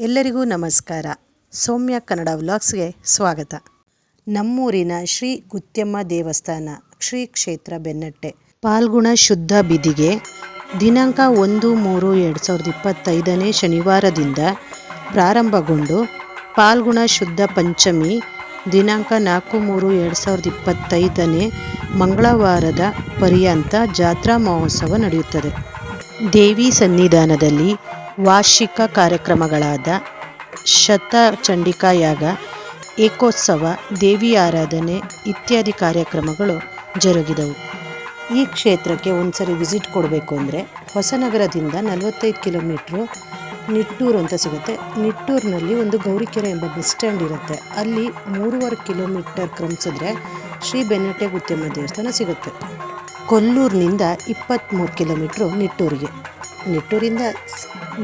ಎಲ್ಲರಿಗೂ ನಮಸ್ಕಾರ. ಸೌಮ್ಯ ಕನ್ನಡ ವ್ಲಾಗ್ಸ್ಗೆ ಸ್ವಾಗತ. ನಮ್ಮೂರಿನ ಶ್ರೀ ಗುತ್ಯಮ್ಮ ದೇವಸ್ಥಾನ, ಶ್ರೀ ಕ್ಷೇತ್ರ ಬೆನ್ನಟ್ಟೆ. ಪಾಲ್ಗುಣ ಶುದ್ಧ ಬಿದಿಗೆ ದಿನಾಂಕ ಒಂದು ಮೂರು ಎರಡು ಸಾವಿರದ ಇಪ್ಪತ್ತೈದನೇ ಶನಿವಾರದಿಂದ ಪ್ರಾರಂಭಗೊಂಡು ಪಾಲ್ಗುಣ ಶುದ್ಧ ಪಂಚಮಿ ದಿನಾಂಕ ನಾಲ್ಕು ಮೂರು ಎರಡು ಸಾವಿರದ ಇಪ್ಪತ್ತೈದನೇ ಮಂಗಳವಾರದ ಪರ್ಯಂತ ಜಾತ್ರಾ ಮಹೋತ್ಸವ ನಡೆಯುತ್ತದೆ. ದೇವಿ ಸನ್ನಿಧಾನದಲ್ಲಿ ವಾರ್ಷಿಕ ಕಾರ್ಯಕ್ರಮಗಳಾದ ಶತಚಂಡಿಕಾ ಯಾಗ ಏಕೋತ್ಸವ, ದೇವಿ ಆರಾಧನೆ ಇತ್ಯಾದಿ ಕಾರ್ಯಕ್ರಮಗಳು ಜರುಗಿದವು. ಈ ಕ್ಷೇತ್ರಕ್ಕೆ ಒಂದ್ಸರಿ ವಿಸಿಟ್ ಕೊಡಬೇಕು ಅಂದರೆ ಹೊಸನಗರದಿಂದ ನಲವತ್ತೈದು ಕಿಲೋಮೀಟ್ರು ನಿಟ್ಟೂರು ಅಂತ ಸಿಗುತ್ತೆ. ನಿಟ್ಟೂರಿನಲ್ಲಿ ಒಂದು ಗೌರಿಕೆರೆ ಎಂಬ ಬಸ್ ಸ್ಟ್ಯಾಂಡ್ ಇರುತ್ತೆ. ಅಲ್ಲಿ ಮೂರುವರೆ ಕಿಲೋಮೀಟರ್ ಕ್ರಮಿಸಿದ್ರೆ ಶ್ರೀ ಬೆನ್ನಟ್ಟೆ ಉದ್ಯಮ ದೇವಸ್ಥಾನ ಸಿಗುತ್ತೆ. ಕೊಲ್ಲೂರಿನಿಂದ ಇಪ್ಪತ್ತ್ಮೂರು ಕಿಲೋಮೀಟ್ರು ನಿಟ್ಟೂರಿಗೆ. ನಿಟ್ಟೂರಿಂದ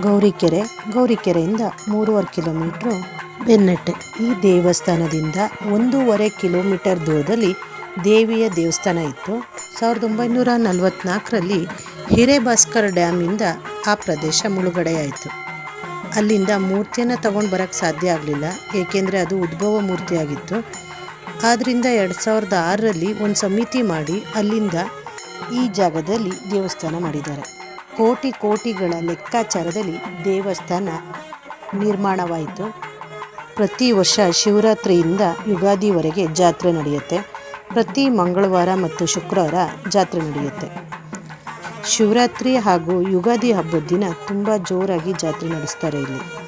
ಗೌರಿಕೆರೆ, ಗೌರಿಕೆರೆಯಿಂದ ಮೂರುವರೆ ಕಿಲೋಮೀಟ್ರು ಬೆನ್ನಟ್ಟೆ. ಈ ದೇವಸ್ಥಾನದಿಂದ ಒಂದೂವರೆ ಕಿಲೋಮೀಟರ್ ದೂರದಲ್ಲಿ ದೇವಿಯ ದೇವಸ್ಥಾನ ಇತ್ತು. ಸಾವಿರದ ಒಂಬೈನೂರ ನಲವತ್ತ್ನಾಲ್ಕರಲ್ಲಿ ಹಿರೇಭಾಸ್ಕರ್ ಡ್ಯಾಮಿಂದ ಆ ಪ್ರದೇಶ ಮುಳುಗಡೆಯಾಯಿತು. ಅಲ್ಲಿಂದ ಮೂರ್ತಿಯನ್ನು ತಗೊಂಡು ಬರೋಕ್ಕೆ ಸಾಧ್ಯ ಆಗಲಿಲ್ಲ, ಏಕೆಂದರೆ ಅದು ಉದ್ಭವ ಮೂರ್ತಿಯಾಗಿತ್ತು. ಆದ್ದರಿಂದ ಎರಡು ಸಾವಿರದ ಆರರಲ್ಲಿ ಒಂದು ಸಮಿತಿ ಮಾಡಿ ಅಲ್ಲಿಂದ ಈ ಜಾಗದಲ್ಲಿ ದೇವಸ್ಥಾನ ಮಾಡಿದ್ದಾರೆ. ಕೋಟಿ ಕೋಟಿಗಳ ಲೆಕ್ಕಾಚಾರದಲ್ಲಿ ದೇವಸ್ಥಾನ ನಿರ್ಮಾಣವಾಯಿತು. ಪ್ರತಿ ವರ್ಷ ಶಿವರಾತ್ರಿಯಿಂದ ಯುಗಾದಿವರೆಗೆ ಜಾತ್ರೆ ನಡೆಯುತ್ತೆ. ಪ್ರತಿ ಮಂಗಳವಾರ ಮತ್ತು ಶುಕ್ರವಾರ ಜಾತ್ರೆ ನಡೆಯುತ್ತೆ. ಶಿವರಾತ್ರಿ ಹಾಗೂ ಯುಗಾದಿ ಹಬ್ಬದ ದಿನ ತುಂಬ ಜೋರಾಗಿ ಜಾತ್ರೆ ನಡೆಸ್ತಾರೆ ಇಲ್ಲಿ.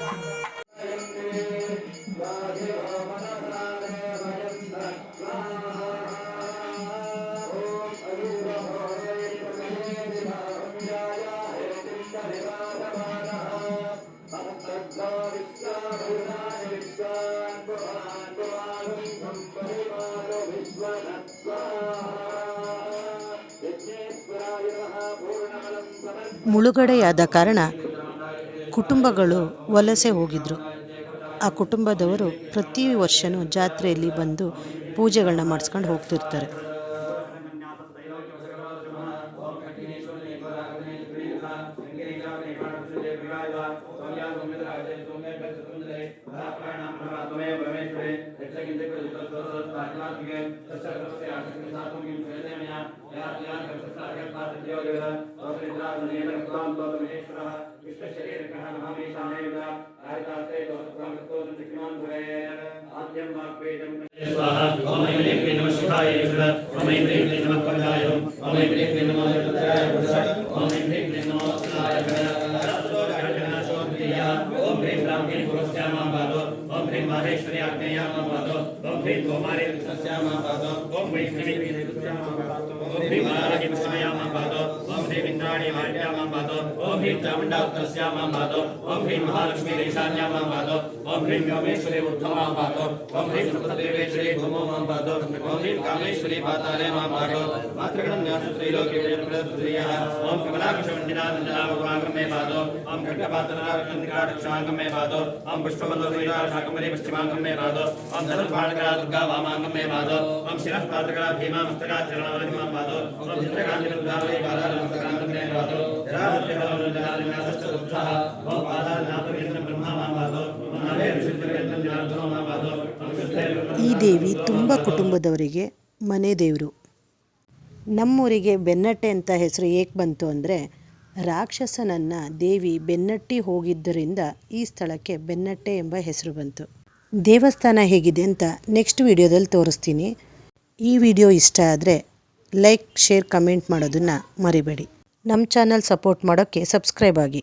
ಮುಳುಗಡೆಯಾದ ಕಾರಣ ಕುಟುಂಬಗಳು ವಲಸೆ ಹೋಗಿದ್ರು. ಆ ಕುಟುಂಬದವರು ಪ್ರತಿ ವರ್ಷನೂ ಜಾತ್ರೆಯಲ್ಲಿ ಬಂದು ಪೂಜೆಗಳನ್ನ ಮಾಡಿಸ್ಕೊಂಡು ಹೋಗ್ತಿರ್ತಾರೆ. Maria, Maria, अग्निं माहेश्वरी अग्नेयां नमोऽस्तु ॐ ह्रीं गोमारे कृष्णस्यामापादो ॐ वैष्णवी कृष्णस्यामापादो ॐ ह्रीं वराहि कृष्णयामापादो ॐ ह्रीं इन्द्राणि मार्यामापादो ॐ ह्रीं चामुण्डा उत्तरस्यामापादो ॐ ह्रीं महालक्ष्मी ईशान्यामापादो ॐ ह्रीं व्योमेश्वरी उद्धवामापादो ॐ ह्रीं सुखदेवेश्वरी भूमोमापादो ॐ ह्रीं कामेश्वरी पाताले मापादो मातृगणं ज्ञातु त्रिलोके विजयप्रदत्तुयाः ॐ कमलाकृष्णवन्दिना नन्दनाभवाग्रमे पादो ओम खड्गपातनारक्षन्दिकाक्षाङ्गं मे पादो ओम पुष्पवल्लवीराशाकमरे पश्चिमाङ्गं मे पादो ओम धनुर्बाणकरा दुर्गा वामाङ्गं मे पादो ओम शिरः पात्रकरा भीमा मस्तका चरणावधि मां पादो ओम चित्रकान्तिरुद्धावली पादालमस्तकान्तं मे पादो जरावत्यहवलुजनालिन्यासश्च दुःखः ओम पादालनाथविष्णु ब्रह्मा मां पादो ओम नवे ऋषिर्यन्तं जनार्दनो मां पादो ओम शुद्धे ಈ ದೇವಿ ತುಂಬ ಕುಟುಂಬದವರಿಗೆ ಮನೆ ದೇವರು ನಮ್ಮೂರಿಗೆ ಬೆನ್ನಟ್ಟೆ ಅಂತ ಹೆಸರು ಏಕೆ ಬಂತು ಅಂದರೆ ರಾಕ್ಷಸನನ್ನು ದೇವಿ ಬೆನ್ನಟ್ಟಿ ಹೋಗಿದ್ದರಿಂದ ಈ ಸ್ಥಳಕ್ಕೆ ಬೆನ್ನಟ್ಟೆ ಎಂಬ ಹೆಸರು ಬಂತು. ದೇವಸ್ಥಾನ ಹೇಗಿದೆ ಅಂತ ನೆಕ್ಸ್ಟ್ ವಿಡಿಯೋದಲ್ಲಿ ತೋರಿಸ್ತೀನಿ. ಈ ವಿಡಿಯೋ ಇಷ್ಟ ಆದರೆ ಲೈಕ್ ಶೇರ್ ಕಮೆಂಟ್ ಮಾಡೋದನ್ನು ಮರಿಬೇಡಿ. ನಮ್ಮ ಚಾನಲ್ ಸಪೋರ್ಟ್ ಮಾಡೋಕ್ಕೆ ಸಬ್ಸ್ಕ್ರೈಬ್ ಆಗಿ.